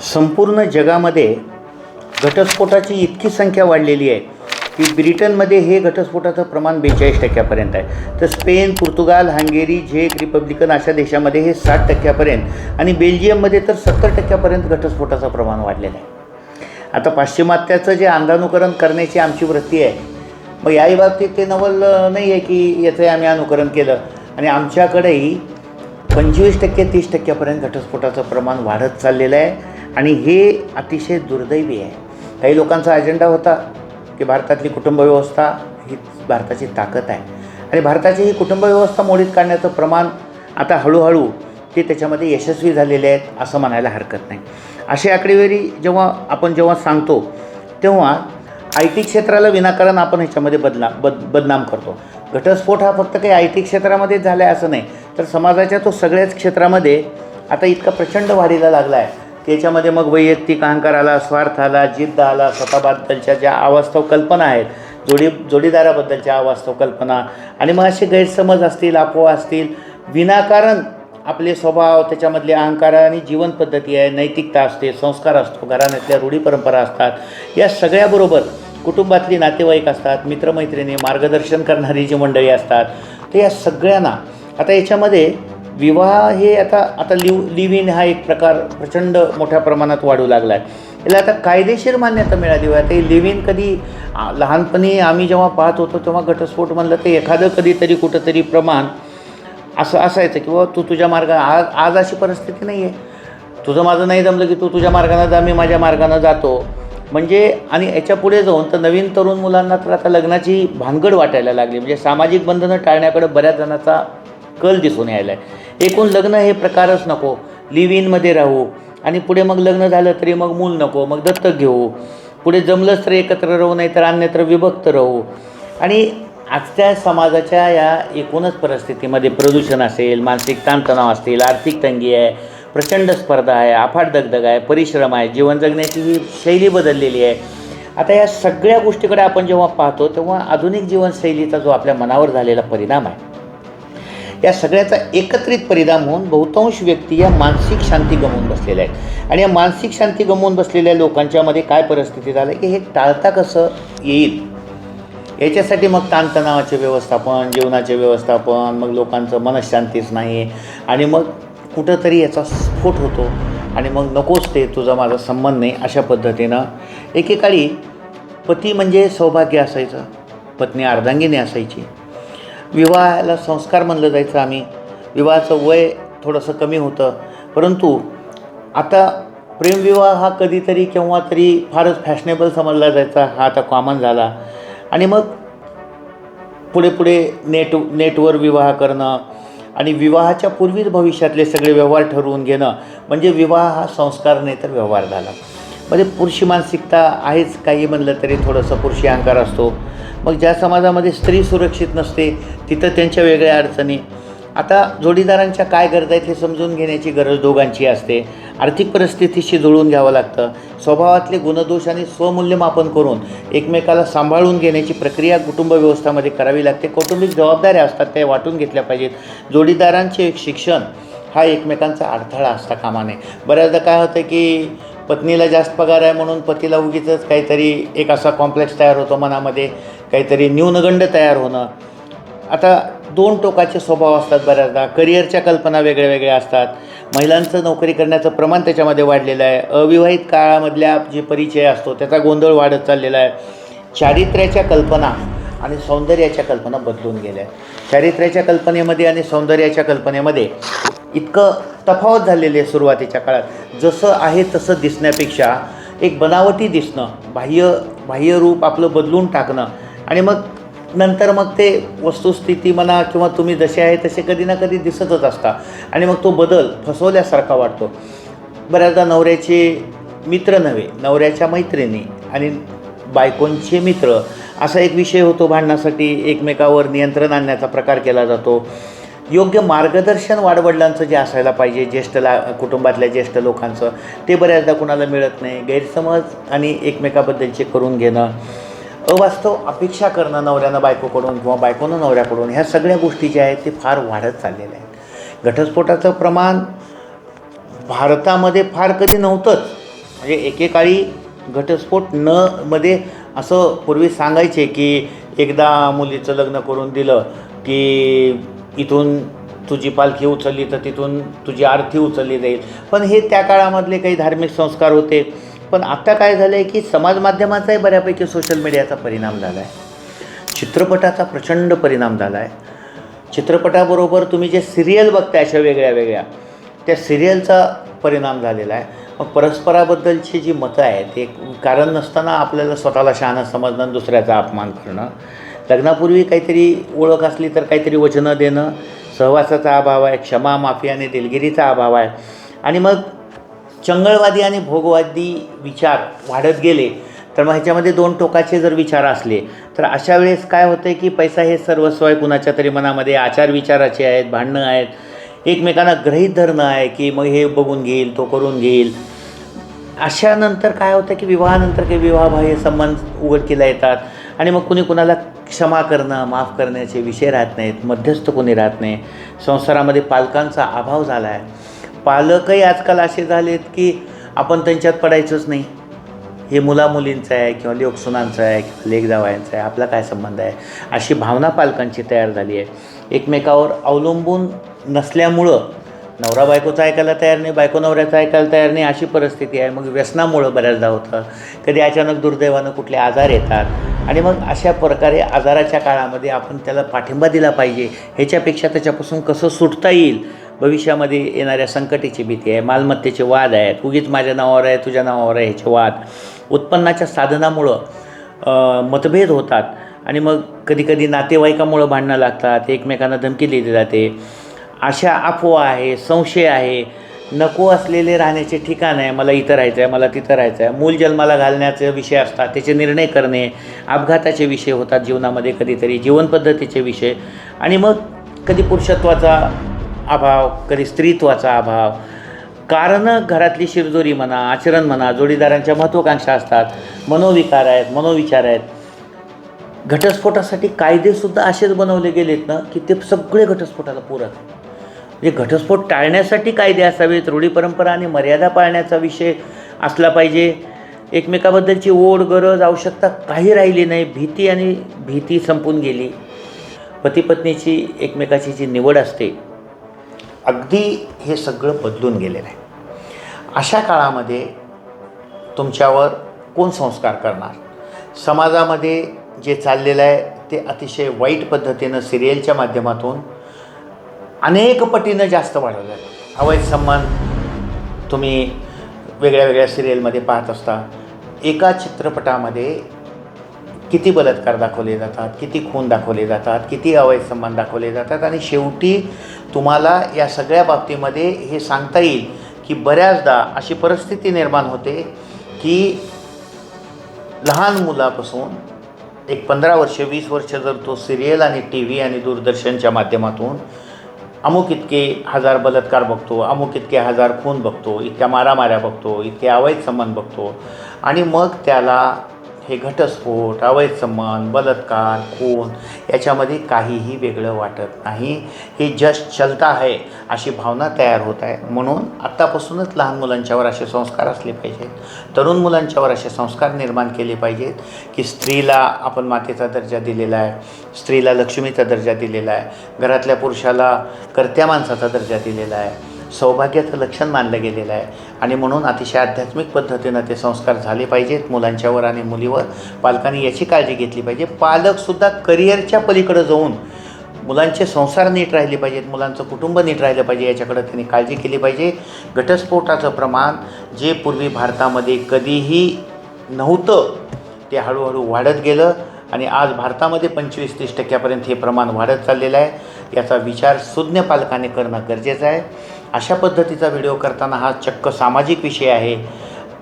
संपूर्ण जगामध्ये घटस्फोटाची इतकी संख्या वाढलेली आहे की ब्रिटनमध्ये हे घटस्फोटाचं प्रमाण बेचाळीस टक्क्यापर्यंत आहे. तर स्पेन पोर्तुगाल हंगेरी झेक रिपब्लिकन अशा देशामध्ये हे साठ टक्क्यापर्यंत आणि बेल्जियममध्ये तर सत्तर टक्क्यापर्यंत घटस्फोटाचं प्रमाण वाढलेलं आहे. आता पाश्चिमात्याचं जे अंधानुकरण करण्याची आमची वृत्ती आहे मग याही बाबतीत ते नवल नाही आहे की याचं आम्ही अनुकरण केलं. आणि आमच्याकडेही पंचवीस टक्के तीस टक्क्यापर्यंत घटस्फोटाचं प्रमाण वाढत चाललेलं आहे. आणि हे अतिशय दुर्दैवी आहे. काही लोकांचा अजेंडा होता की भारतातली कुटुंबव्यवस्था ही भारताची ताकद आहे. आणि भारताची ही कुटुंबव्यवस्था मोडीत काढण्याचं प्रमाण आता हळूहळू ते त्याच्यामध्ये यशस्वी झालेले आहेत असं म्हणायला हरकत नाही. अशी आकडेवारी जेव्हा आपण जेव्हा सांगतो तेव्हा आय टी क्षेत्राला विनाकारण आपण ह्याच्यामध्ये बदला बद बदनाम करतो. घटस्फोट हा फक्त काही आय टी क्षेत्रामध्येच झाला आहे असं नाही तर समाजाच्या तो सगळ्याच क्षेत्रामध्ये आता इतका प्रचंड वाढीला लागला आहे त्याच्यामध्ये मग वैयक्तिक अहंकार आला स्वार्थ आला जिद्द आला स्वतःबद्दलच्या ज्या अवास्तव कल्पना आहेत जोडी जोडीदाराबद्दलच्या अवास्तव कल्पना आणि मग असे गैरसमज असतील अफवा असतील विनाकारण आपले स्वभाव त्याच्यामधले अहंकार आणि जीवनपद्धती आहे नैतिकता असते संस्कार असतो घराण्यातल्या रूढी परंपरा असतात. या सगळ्याबरोबर कुटुंबातली नातेवाईक असतात मित्रमैत्रिणी मार्गदर्शन करणारी जी मंडळी असतात तर या सगळ्यांना आता याच्यामध्ये विवाह हे आता आता लिव लिव इन हा एक प्रकार प्रचंड मोठ्या प्रमाणात वाढू लागला आहे याला आता कायदेशीर मान्यता मिळाली आहे आता हे लिव्ह इन कधी लहानपणी आम्ही जेव्हा पाहत होतो तेव्हा घटस्फोट म्हणलं तर एखादं कधीतरी कुठंतरी प्रमाण असं असायचं की बाबा तू तुझ्या मार्गा आज आज अशी परिस्थिती नाही आहे तुझं माझं नाही जमलं की तू तुझ्या मार्गानं जा मी माझ्या मार्गानं जातो. म्हणजे आणि याच्यापुढे जाऊन तर नवीन तरुण मुलांना तर आता लग्नाची भानगड वाटायला लागली. म्हणजे सामाजिक बंधनं टाळण्याकडे बऱ्याच जणांचा कल दिसून यायला आहे एकूण लग्न हे प्रकारच नको. लिव्ह इनमध्ये राहू. आणि पुढे मग लग्न झालं तरी मग मूल नको. मग दत्तक घेऊ. पुढे जमलंच तर एकत्र राहू नाही तर अन्यत्र विभक्त राहू. आणि आजच्या समाजाच्या या एकूणच परिस्थितीमध्ये प्रदूषण असेल मानसिक ताणतणाव असतील आर्थिक तंगी आहे प्रचंड स्पर्धा आहे अफाट दगदग आहे परिश्रम आहे जीवन जगण्याची ही शैली बदललेली आहे. आता या सगळ्या गोष्टीकडे आपण जेव्हा पाहतो तेव्हा आधुनिक जीवनशैलीचा जो आपल्या मनावर झालेला परिणाम आहे या सगळ्याचा एकत्रित परिणाम होऊन बहुतांश व्यक्ती या मानसिक शांती गमवून बसलेल्या आहेत. आणि या मानसिक शांती गमवून बसलेल्या लोकांच्यामध्ये काय परिस्थिती झालं? की हे टाळता कसं येईल? याच्यासाठी मग ताणतणावाचे व्यवस्थापन जेवणाचे व्यवस्थापन मग लोकांचं मनशांतीच नाही आणि मग कुठंतरी याचा स्फोट होतो. आणि मग नकोच ते तुझा माझा संबंध नाही अशा पद्धतीनं एकेकाळी पती म्हणजे सौभाग्य असायचं. पत्नी अर्धांगिनी असायची. विवाहाला संस्कार म्हणलं जायचं आम्ही. विवाहाचं वय थोडंसं कमी होतं. परंतु आता प्रेमविवाह हा कधीतरी केव्हा तरी फारच फॅशनेबल समजला जायचा. हा आता कॉमन झाला. आणि मग पुढे पुढे नेट नेटवर विवाह करणं आणि विवाहाच्या पूर्वीच भविष्यातले सगळे व्यवहार ठरवून घेणं म्हणजे विवाह हा संस्कार नाही तर व्यवहार झाला. म्हणजे पुरुषी मानसिकता आहेच. काही म्हणलं तरी थोडंसं पुरुषी अहंकार असतो. मग ज्या समाजामध्ये स्त्री सुरक्षित नसते तिथं त्यांच्या वेगळ्या अडचणी. आता जोडीदारांच्या काय गरजा आहेत हे समजून घेण्याची गरज दोघांची असते. आर्थिक परिस्थितीशी जुळवून घ्यावं लागतं. स्वभावातले गुणदोष आणि स्वमूल्यमापन करून एकमेकाला सांभाळून घेण्याची प्रक्रिया कुटुंब व्यवस्थामध्ये करावी लागते. कौटुंबिक जबाबदाऱ्या असतात त्या वाटून घेतल्या पाहिजेत. जोडीदारांचे एक शिक्षण हा एकमेकांचा अडथळा असता कामा नये. बऱ्याचदा काय होतं की पत्नीला जास्त पगार आहे म्हणून पतीला उगीच काहीतरी एक असा कॉम्प्लेक्स तयार होतो मनामध्ये काहीतरी न्यूनगंड तयार होणं. आता दोन टोकाचे स्वभाव असतात बऱ्याचदा. करिअरच्या कल्पना वेगळ्या वेगळ्या असतात. महिलांचं नोकरी करण्याचं प्रमाण त्याच्यामध्ये वाढलेलं आहे. अविवाहित काळामधल्या जे परिचय असतो त्याचा गोंधळ वाढत चाललेला आहे. चारित्र्याच्या कल्पना आणि सौंदर्याच्या कल्पना बदलून गेल्या आहेत. चारित्र्याच्या कल्पनेमध्ये आणि सौंदर्याच्या कल्पनेमध्ये इतकं तफावत झालेली आहे सुरुवातीच्या काळात. जसं आहे तसं दिसण्यापेक्षा एक बनावटी दिसणं बाह्य बाह्य रूप आपलं बदलून टाकणं आणि मग नंतर मग ते वस्तुस्थिती म्हणा किंवा तुम्ही जसे आहे तसे कधी ना कधी दिसतच असता आणि मग तो बदल फसवल्यासारखा वाटतो. बऱ्याचदा नवऱ्याचे मित्र नव्हे नवऱ्याच्या मैत्रिणी आणि बायकोंचे मित्र असा एक विषय होतो भांडणासाठी. एकमेकावर नियंत्रण आणण्याचा प्रकार केला जातो. योग्य मार्गदर्शन वाडवडिलांचं जे असायला पाहिजे ज्येष्ठ ला कुटुंबातल्या ज्येष्ठ लोकांचं ते बऱ्याचदा कुणाला मिळत नाही. गैरसमज आणि एकमेकाबद्दलचे करून घेणं अवास्तव अपेक्षा करणं नवऱ्यानं बायकोकडून किंवा बायकोनं नवऱ्याकडून ह्या सगळ्या गोष्टी ज्या आहेत ते फार वाढत चाललेल्या आहेत. घटस्फोटाचं प्रमाण भारतामध्ये फार कधी नव्हतंच. म्हणजे एकेकाळी घटस्फोट न मध्ये असं पूर्वी सांगायचे की एकदा मुलीचं लग्न करून दिलं की इथून तुझी पालखी उचलली तर तिथून तुझी आरती उचलली जाईल. पण हे त्या काळामधले काही धार्मिक संस्कार होते. पण आत्ता काय झालं आहे की समाज माध्यमाचाही बऱ्यापैकी सोशल मीडियाचा परिणाम झाला आहे चित्रपटाचा प्रचंड परिणाम झाला आहे चित्रपटाबरोबर तुम्ही जे सिरियल बघताय अशा वेगळ्या वेगळ्या त्या सिरियलचा परिणाम झालेला आहे. मग परस्पराबद्दलची जी मतं आहेत एक कारण नसताना आपल्याला स्वतःला शहाणं समजणं दुसऱ्याचा अपमान करणं लग्नापूर्वी काहीतरी ओळख असली तर काहीतरी वचनं देणं सहवासाचा अभाव आहे क्षमा माफी आणि दिलगिरीचा अभाव आहे. आणि मग चंगळवादी आणि भोगवादी विचार वाढत गेले तर मग ह्याच्यामध्ये दोन टोकाचे जर विचार असले तर अशा वेळेस काय होतं की पैसा हे सर्वस्व आहे कुणाच्या तरी मनामध्ये आचार विचाराचे आहेत भांडणं आहेत एकमेकांना ग्रहीत धरणं आहे की मग हे बघून घेईल तो करून घेईल. अशानंतर काय होतं की विवाहानंतर काही विवाहबाह्य संबंध उघडकीला येतात. आणि मग कुणी कुणाला क्षमा करणं माफ करण्याचे विषय राहत नाहीत मध्यस्थ कोणी राहत नाही. संसारामध्ये पालकांचा अभाव झाला आहे पालकही आजकाल असे झालेत की आपण त्यांच्यात पडायचंच नाही. हे मुलामुलींचं आहे किंवा लेकसुनांचं आहे किंवा लेखजावायांचं आहे आपला काय संबंध आहे? अशी भावना पालकांची तयार झाली आहे. एकमेकावर अवलंबून नसल्यामुळं नवरा बायकोचं ऐकायला तयार नाही बायको नवऱ्याचं ऐकायला तयार नाही अशी परिस्थिती आहे. मग व्यसनामुळं बऱ्याचदा होतं. कधी अचानक दुर्दैवानं कुठले आजार येतात. आणि मग अशा प्रकारे आजाराच्या काळामध्ये आपण त्याला पाठिंबा दिला पाहिजे. ह्याच्यापेक्षा त्याच्यापासून कसं सुटता येईल? भविष्यामध्ये येणाऱ्या संकटाची भीती आहे मालमत्तेचे वाद आहेत उगीच माझ्या नावावर आहे तुझ्या नावावर आहे ह्याचे वाद. उत्पन्नाच्या साधनामुळं मतभेद होतात. आणि मग कधीकधी नातेवाईकामुळं भांडणं लागतात एकमेकांना धमकी दिली जाते. अशा अफवा आहे संशय आहे. नको असलेले राहण्याचे ठिकाण आहे. मला इथं राहायचं आहे मला तिथं राहायचं आहे. मूल जन्माला घालण्याचे विषय असतात त्याचे निर्णय करणे अपघाताचे विषय होतात जीवनामध्ये कधीतरी जीवनपद्धतीचे विषय. आणि मग कधी पुरुषत्वाचा अभाव कधी स्त्रीत्वाचा अभाव. कारणं घरातली शिरजोरी म्हणा आचरण म्हणा जोडीदारांच्या महत्त्वाकांक्षा असतात. मनोविकार आहेत मनोविचार आहेत. घटस्फोटासाठी कायदेसुद्धा असेच बनवले गेलेत ना की ते सगळे घटस्फोटाला पूरक. आहेत म्हणजे घटस्फोट टाळण्यासाठी कायदे असावेत रूढी परंपरा आणि मर्यादा पाळण्याचा विषय असला पाहिजे. एकमेकाबद्दलची ओढ गरज आवश्यकता काही राहिली नाही भीती आणि भीती संपून गेली. पतीपत्नीची एकमेकाची जी निवड असते अगदी हे सगळं बदलून गेलेलं आहे. अशा काळामध्ये तुमच्यावर कोण संस्कार करणार? समाजामध्ये जे चाललेलं आहे ते अतिशय वाईट पद्धतीनं सिरियलच्या माध्यमातून अनेक पटीनं जास्त वाढवलं. आहे अवैध सन्मान तुम्ही वेगळ्या वेगळ्या सिरियलमध्ये पाहत असता. एका चित्रपटामध्ये किती बलात्कार दाखवले जातात किती खून दाखवले जातात किती अवैध सन्मान दाखवले जातात आणि शेवटी तुम्हाला या सगळ्या बाबतीमध्ये हे सांगता येईल की बऱ्याचदा अशी परिस्थिती निर्माण होते की लहान मुलापासून एक पंधरा वर्ष वीस वर्ष जर तो सिरियल आणि टी व्ही आणि दूरदर्शनच्या माध्यमातून अमुक इतके हजार बलात्कार बघतो अमुक इतके हजार खून बघतो इतक्या मारामाऱ्या बघतो इतके अवैध संबंध बघतो. आणि मग त्याला हे घटस्फोट अवैध संबंध बलात्कार खून याच्यामध्ये काहीही वेगळं वाटत नाही. हे जस्ट चलता आहे अशी भावना तयार होत आहे. म्हणून आत्तापासूनच लहान मुलांच्यावर असे संस्कार असले पाहिजेत. तरुण मुलांच्यावर असे संस्कार निर्माण केले पाहिजेत की स्त्रीला आपण मातेचा दर्जा दिलेला आहे स्त्रीला लक्ष्मीचा दर्जा दिलेला आहे घरातल्या पुरुषाला कर्त्या माणसाचा दर्जा दिलेला आहे. सौभाग्याचं लक्षण मानलं गेलेलं आहे. आणि म्हणून अतिशय आध्यात्मिक पद्धतीनं ते संस्कार झाले पाहिजेत मुलांच्यावर आणि मुलीवर. पालकांनी याची काळजी घेतली पाहिजे. पालकसुद्धा करिअरच्या पलीकडं जाऊन मुलांचे संसार नीट राहिले पाहिजेत मुलांचं कुटुंब नीट राहिलं पाहिजे याच्याकडं त्यांनी काळजी केली पाहिजे. घटस्फोटाचं प्रमाण जे पूर्वी भारतामध्ये कधीही नव्हतं ते हळूहळू वाढत गेलं. आणि आज भारतामध्ये पंचवीस तीस टक्क्यापर्यंत हे प्रमाण वाढत चाललेलं आहे. याचा विचार सुज्ञ पालकाने करणं गरजेचं आहे. अशा पद्धतीचा व्हिडिओ करताना हा चक्क सामाजिक विषय आहे.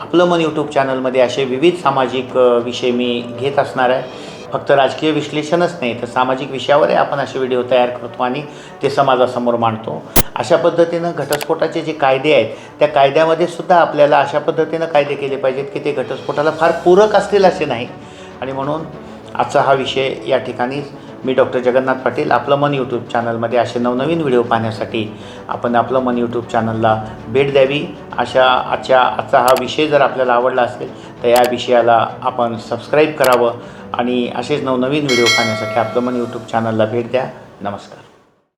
आपलं मन यूट्यूब चॅनलमध्ये असे विविध सामाजिक विषय मी घेत असणार आहे. फक्त राजकीय विश्लेषणच नाही तर सामाजिक विषयावरही आपण असे व्हिडिओ तयार करतो आणि ते समाजासमोर मांडतो. अशा पद्धतीनं घटस्फोटाचे जे कायदे आहेत त्या कायद्यामध्ये सुद्धा आपल्याला अशा पद्धतीनं कायदे केले पाहिजेत की ते घटस्फोटाला फार पूरक असतील असे नाही. आणि म्हणून आजचा हा विषय या ठिकाणी मी डॉक्टर जगन्नाथ पाटील आपलं मन यूट्यूब चॅनलमध्ये असे नवनवीन व्हिडिओ पाहण्यासाठी आपण आपलं मन यूट्यूब चॅनलला भेट द्यावी. अशा आजच्या आजचा हा विषय जर आपल्याला आवडला असेल तर या विषयाला आपण सबस्क्राईब करावं आणि असेच नवनवीन व्हिडिओ पाहण्यासाठी आपलं मन यूट्यूब चॅनलला भेट द्या. नमस्कार.